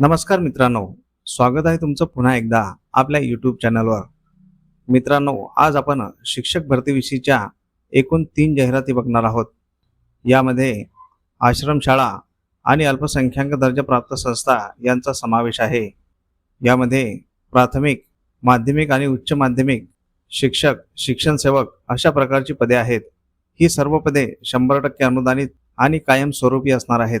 नमस्कार मित्रांनो स्वागत आहे तुमचं पुन्हा एकदा आपल्या यूट्यूब चॅनलवर मित्रांनो आज आपण शिक्षक भरतीविषयीच्या एकूण तीन जाहिराती बघणार आहोत. यामध्ये आश्रमशाळा आणि अल्पसंख्याक दर्जाप्राप्त संस्था यांचा समावेश आहे. यामध्ये प्राथमिक माध्यमिक आणि उच्च माध्यमिक शिक्षक शिक्षण सेवक अशा प्रकारची पदे आहेत. ही सर्व पदे शंभर टक्के अनुदानित आणि कायमस्वरूपी असणार आहेत.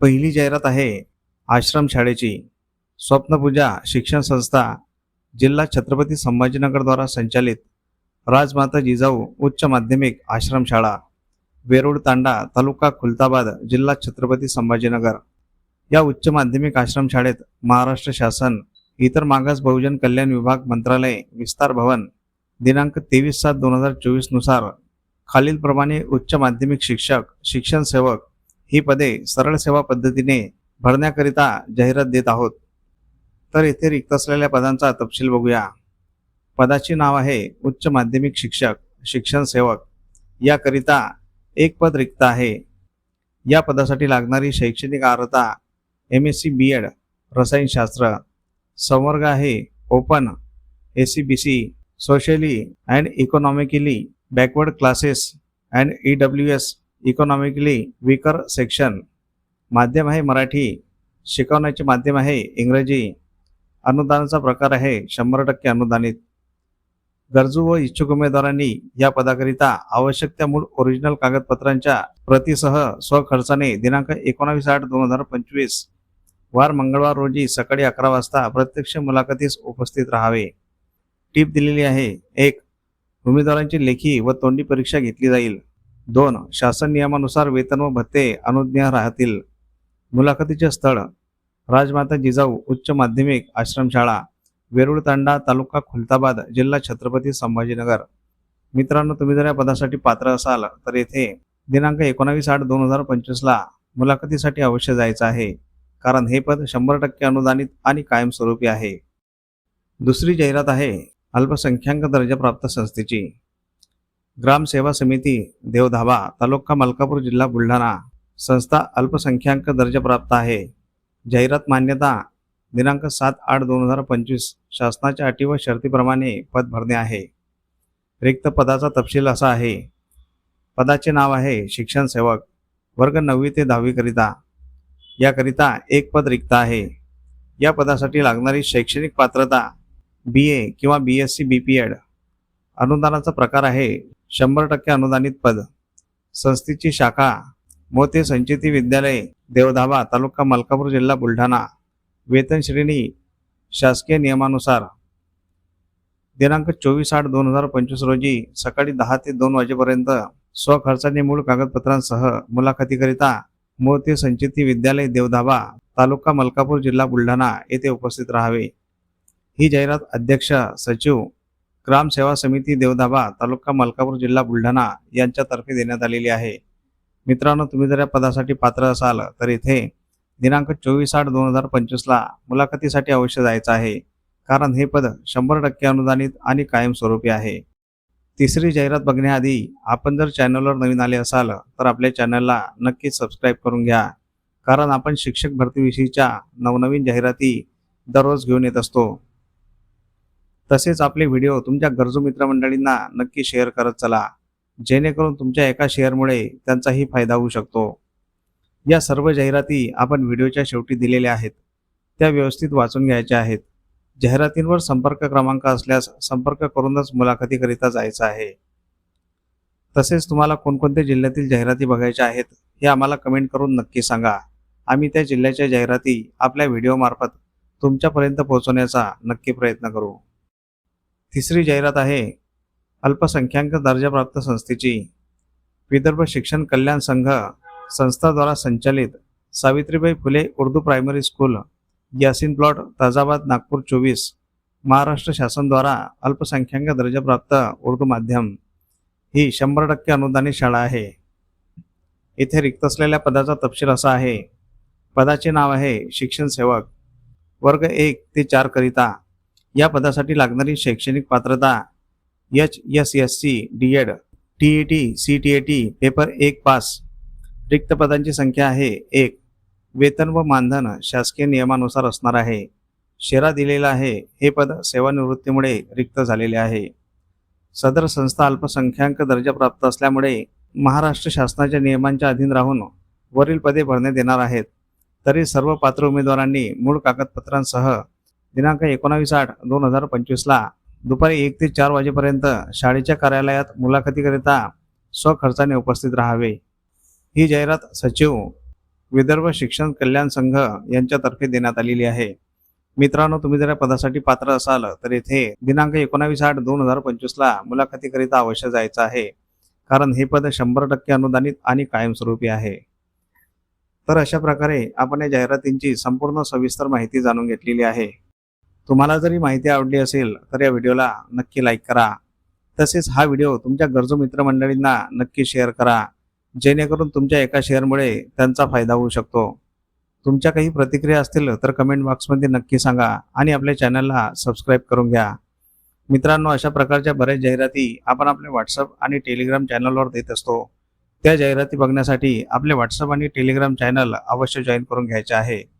पहिली जाहिरात आहे आश्रमशाळेची स्वप्नपूजा शिक्षण संस्था जिल्हा छत्रपती संभाजीनगरद्वारा संचालित राजमाता जिजाऊ उच्च माध्यमिक आश्रमशाळा वेरूळ तांडा तालुका खुलताबाद जिल्हा छत्रपती संभाजीनगर. या उच्च माध्यमिक आश्रमशाळेत महाराष्ट्र शासन इतर मागास बहुजन कल्याण विभाग मंत्रालय विस्तार भवन दिनांक तेवीस सात दोन हजार चोवीसनुसार खालीलप्रमाणे उच्च माध्यमिक शिक्षक शिक्षण सेवक ही पदे सरळ सेवा पद्धतीने भरण्याकरिता जाहिरात देत आहोत. तर येथे रिक्त असलेल्या पदांचा तपशील बघूया. पदाची नाव आहे उच्च माध्यमिक शिक्षक शिक्षण सेवक. याकरिता एक पद रिक्त आहे. या पदासाठी लागणारी शैक्षणिक अर्हता M S C B Ed रसायनशास्त्र संवर्ग आहे open A C B C socially and economically backward classes and E W S economically weaker section माध्यम आहे मराठी. शिकवण्याचे माध्यम आहे इंग्रजी. अनुदानाचा प्रकार आहे शंभर टक्के अनुदानित. गरजू व इच्छुक उमेदवारांनी या पदाकरिता आवश्यक त्या मूळ ओरिजिनल कागदपत्रांच्या प्रतीसह स्वखर्चाने दिनांक एकोणावीस आठ दोन हजार पंचवीस. वार मंगळवार रोजी सकाळी अकरा वाजता प्रत्यक्ष मुलाखतीस उपस्थित राहावे. टीप दिलेली आहे. एक उमेदवारांची लेखी व तोंडी परीक्षा घेतली जाईल. दोन शासन नियमानुसार वेतन व भत्ते अनुज्ञा राहतील. मुलाखतीचे स्थळ राजमाता जिजाऊ उच्च माध्यमिक आश्रमशाळा वेरूळ तांडा तालुका खुलताबाद जिल्हा छत्रपती संभाजीनगर. मित्रांनो तुम्ही जर या पदासाठी पात्र असाल तर येथे दिनांक एकोणावीस आठ दोन हजार पंचवीसला मुलाखतीसाठी अवश्य जायचं आहे. कारण हे पद शंभर टक्के अनुदानित आणि कायमस्वरूपी आहे. दुसरी जाहिरात आहे अल्पसंख्याक दर्जाप्राप्त संस्थेची. ग्रामसेवा समिती देवधाबा तालुका मलकापूर जिल्हा बुलढाणा संस्था अल्पसंख्याक दर्जाप्राप्त आहे. जाहिरात मान्यता दिनांक सात आठ दोन हजार पंचवीस शासनाच्या अटी व शर्तीप्रमाणे पद भरणे आहे. रिक्त पदाचा तपशील असा आहे. पदाचे नाव आहे शिक्षण सेवक वर्ग नववी ते दहावीकरिता याकरिता एक पद रिक्त आहे. या पदासाठी लागणारी शैक्षणिक पात्रता बी ए किंवा B S C B P Ed अनुदानाचा प्रकार आहे. शंभर टक्के अनुदानित पद. संस्थेची शाखा मोते संचेती विद्यालय देवधाबा तालुका मलकापूर जिल्हा बुलढाणा. वेतन श्रेणी शासकीय नियमानुसार. दिनांक चोवीस आठ दोन हजार पंचवीस रोजी सकाळी दहा ते दोन वाजेपर्यंत स्वखर्चाने मूळ कागदपत्रांसह मुलाखतीकरिता मोते संचेती विद्यालय देवधाबा तालुका मलकापूर जिल्हा बुलढाणा येथे उपस्थित राहावे. ही जाहिरात अध्यक्ष सचिव ग्रामसेवा समिती देवधाबा तालुका मलकापूर जिल्हा बुलढाणा यांच्यातर्फे देण्यात आलेली आहे. मित्रांनो तुम्ही जर या पदासाठी पात्र असाल तर इथे दिनांक चोवीस आठ दोन हजार पंचवीसला मुलाखतीसाठी अवश्य जायचं आहे. कारण हे पद शंभर टक्के अनुदानित आणि कायमस्वरूपी आहे. तिसरी जाहिरात बघण्याआधी आपण जर चॅनलवर नवीन आले असाल तर आपल्या चॅनलला नक्कीच सबस्क्राईब करून घ्या. कारण आपण शिक्षक भरतीविषयीच्या नवनवीन जाहिराती दररोज घेऊन येत असतो. तसेच आपले व्हिडिओ तुमच्या गरजू मित्रमंडळींना नक्की शेअर करत चला. जेणेकरून तुमच्या एका शेअरमुळे त्यांचाही फायदा होऊ शकतो. या सर्व जाहिराती आपण व्हिडिओच्या शेवटी दिलेल्या आहेत. त्या व्यवस्थित वाचून घ्यायच्या आहेत. जाहिरातींवर संपर्क क्रमांक असल्यास संपर्क करूनच मुलाखतीकरिता जायचं आहे. तसेच तुम्हाला कोणकोणत्या जिल्ह्यातील जाहिराती बघायच्या आहेत हे आम्हाला कमेंट करून नक्की सांगा. आम्ही त्या जिल्ह्याच्या जाहिराती आपल्या व्हिडिओमार्फत तुमच्यापर्यंत पोहोचवण्याचा नक्की प्रयत्न करू. तिसरी जाहिरात आहे अल्पसंख्याक दर्जाप्राप्त संस्थेची. विदर्भ शिक्षण कल्याण संघ संस्थाद्वारा संचालित Savitribai Phule Urdu primary school Yasin plot Tajabad Nagpur चोवीस महाराष्ट्र शासनद्वारा अल्पसंख्याक दर्जाप्राप्त उर्दू माध्यम. ही शंभर टक्के अनुदानित शाळा आहे. येथे रिक्त असलेल्या पदाचा तपशील असा आहे. पदाचे नाव आहे शिक्षण सेवक. वर्ग एक ते चार करिता या पदासाठी लागणारी शैक्षणिक पात्रता H S S C D Ed T E T C T A T paper एक पास. रिक्त पदांची संख्या आहे एक. वेतन व मानधन शासकीय नियमानुसार असणार आहे. शेरा दिलेला आहे. हे पद सेवानिवृत्तीमुळे रिक्त झालेले आहे. सदर संस्था अल्पसंख्याक दर्जा प्राप्त असल्यामुळे महाराष्ट्र शासनाच्या नियमांच्या अधीन राहून वरील पदे भरण्यात येणार आहेत. तरी सर्व पात्र उमेदवारांनी मूळ कागदपत्रांसह दिनांक एकोणावीस आठ दोन हजार पंचवीसला दुपारी एक ते चार वाजेपर्यंत शाळेच्या कार्यालयात मुलाखतीकरिता स्वखर्चाने उपस्थित राहावे. ही जाहिरात सचिव विदर्भ शिक्षण कल्याण संघ यांच्यातर्फे देण्यात आलेली आहे. मित्रांनो तुम्ही जर या पदासाठी पात्र असाल तर येथे दिनांक एकोणावीस आठ दोन हजार पंचवीसला मुलाखतीकरिता अवश्य जायचं आहे. कारण हे पद शंभर टक्के अनुदानित आणि कायमस्वरूपी आहे. तर अशा प्रकारे आपण या जाहिरातींची संपूर्ण सविस्तर माहिती जाणून घेतलेली आहे. तुम्हाला जरी माहिती आवडली असेल तर या व्हिडिओला नक्की लाईक करा. तसेच हा व्हिडिओ तुमच्या गरजू मित्रमंडळींना नक्की शेअर करा. जेणेकरून तुमच्या एका शेअरमुळे त्यांचा फायदा होऊ शकतो. तुमच्या काही प्रतिक्रिया असतील तर कमेंट बॉक्समध्ये नक्की सांगा आणि आपल्या चॅनलला सबस्क्राईब करून घ्या. मित्रांनो अशा प्रकारच्या बऱ्याच जाहिराती आपण आपल्या व्हॉट्सअप आणि टेलिग्राम चॅनलवर देत असतो. त्या जाहिराती बघण्यासाठी आपले व्हॉट्सअप आणि टेलिग्राम चॅनल अवश्य जॉईन करून घ्यायचे आहे.